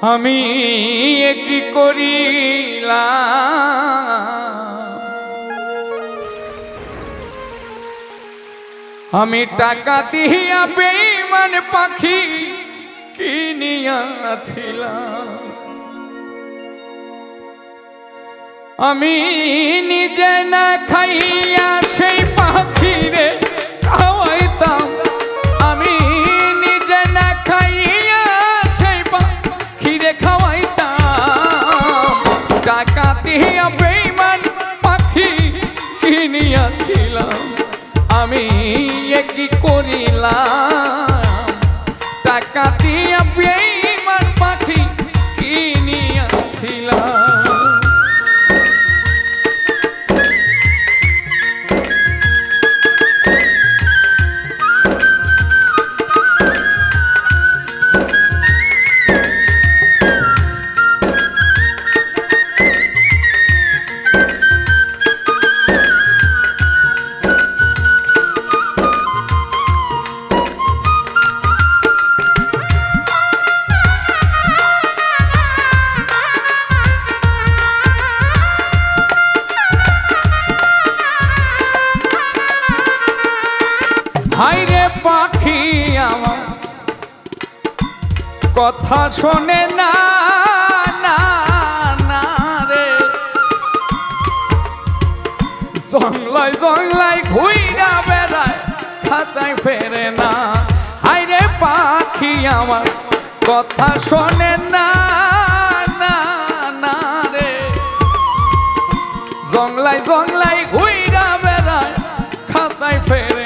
আমি কি করিলাম। আমি টাকা দিয়া বেইমান পাখি কিনিয়াছিলাম। আমি নিজে না খাইয়া আমি কি করিলাম? টাকা দিয়া পাখি আমার। কথা শোনে না না ঘুইরা বেড়ায়, খাঁচায় ফেরে না। হাই রে পাখি আমার, কথা শোনে না না রে। জংলাই জংলাই ঘুইরা বেড়ায়, খাঁচায় ফেরে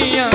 কিনিয়াছিলাম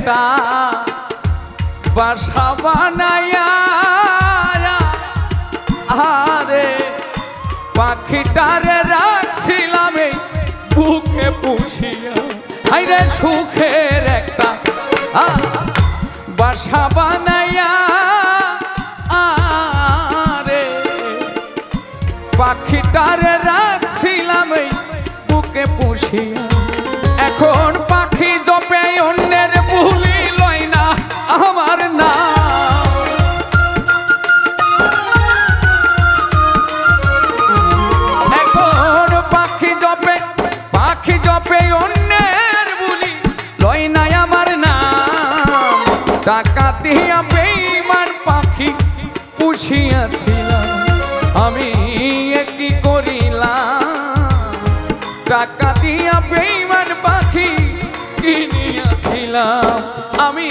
একটা বাসা বানায়া আরে পাখিটারে রাখছিলাম এই বুকে পুষিয়া। ভাইরে সুখের একটা বাসা বানায়া আরে পাখিটারে রাখছিলাম এই বুকে পুষিয়া। আমি করিলাম। টাকা দিয়া বেইমান পাখি কিনিয়াছিলাম আমি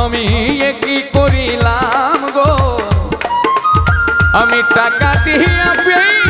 আমি কি করিলাম গো? আমি টাকা দিয়া পেয়ে